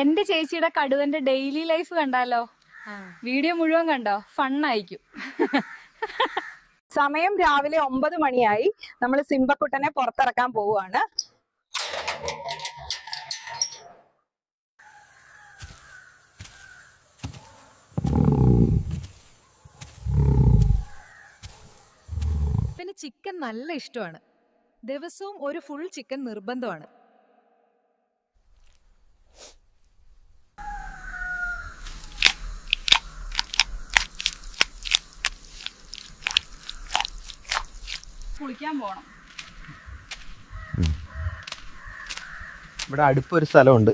എന്റെ ചേച്ചിയുടെ കടുവന്റെ ഡെയിലി ലൈഫ് കണ്ടാലോ? വീഡിയോ മുഴുവൻ കണ്ടോ? ഫണ്ണായിരിക്കും സമയം രാവിലെ ഒമ്പത് മണിയായി. നമ്മൾ സിംബക്കുട്ടനെ പുറത്തിറക്കാൻ പോവുകയാണ്. പിന്നെ ചിക്കൻ നല്ല ഇഷ്ടമാണ്. ദിവസവും ഒരു ഫുൾ ചിക്കൻ നിർബന്ധമാണ്. കുളിക്കാൻ പോകണം ഇവിടെ അടുപ്പൊരു സ്ഥലമുണ്ട്.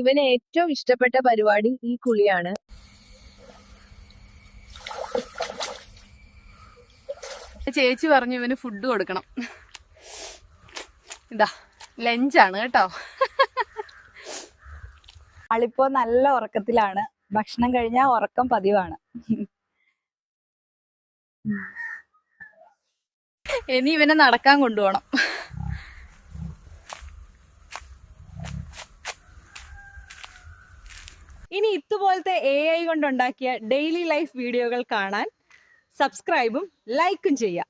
ഇവന് ഏറ്റവും ഇഷ്ടപ്പെട്ട പരിപാടി ഈ കുളിയാണ്. ചേച്ചി പറഞ്ഞു ഇവന് ഫുഡ് കൊടുക്കണം. ഇതാ ലഞ്ചാണ് കേട്ടോ. ആളിപ്പോ നല്ല ഉറക്കത്തിലാണ്. ഭക്ഷണം കഴിഞ്ഞാൽ ഉറക്കം പതിവാണ്. ഇനി ഇവനെ നടക്കാൻ കൊണ്ടുപോകണം ഇനി ഇതുപോലത്തെ എ ഐ കൊണ്ടുണ്ടാക്കിയ ഡെയിലി ലൈഫ് വീഡിയോകൾ കാണാൻ സബ്സ്ക്രൈബും ലൈക്കും ചെയ്യാം